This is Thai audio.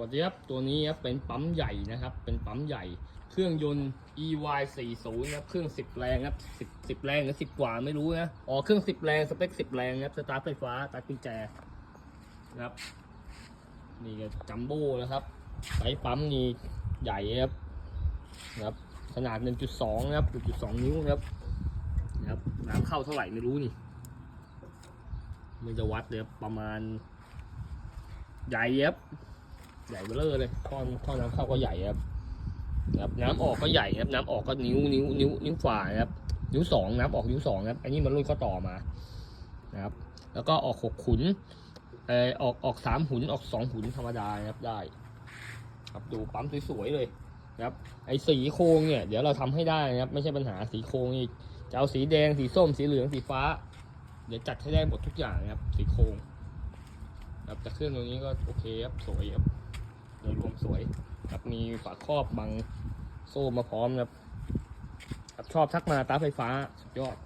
วัสดีครับตัวนี้ครับเป็นปั๊มใหญ่นะครับ เป็นปั๊มใหญ่ เครื่องยนต์ EY 40นะครับ เครื่อง 10 แรงครับ10 10แรงหรือ10 กว่าไม่รู้นะอ๋อเครื่อง 10 แรงสเปค 10 แรงครับสตาร์ทไฟฟ้าตาร์ทกุญแจนะครับ นี่ก็จัมโบ้นะครับไซส์ปั๊มนี่ใหญ่ครับนะครับขนาด 1.2 นะครับ1.2 นิ้วนะครับนะครับน้ำเข้าเท่าไหร่ไม่รู้นี่มันจะวัดเลยครับประมาณใหญ่ครับ ใหญ่เบ้อร่อเลยท่อนท่อน้ำเข้าก็ใหญ่ครับนะครับน้ำออกก็ใหญ่ครับ น้ำออกก็นิ้วนิ้วนิ้วนิ้วฝ่านะครับ นิ้วสองน้ำออกนิ้วสองครับ อันนี้มันรุ่นข้อต่อมานะครับ แล้วก็ออกหกขุนเออออกออกสามหุนออกสองหุนธรรมดาครับได้ ครับดูปั๊มสวยๆเลยครับ ไอ้สีโครงเนี่ย เดี๋ยวเราทำให้ได้นะครับ ไม่ใช่ปัญหาสีโครงนี่จะเอาสีแดงสีส้มสีเหลืองสีฟ้า เดี๋ยวจัดให้ได้หมดทุกอย่างนะครับ สีโครงครับแต่เครื่องตัวนี้ก็โอเคครับสวยครับ โดยรวมสวยครับมีฝาครอบบังโซ่มาพร้อมครับครับชอบทักมาตาไฟฟ้าสุดยอด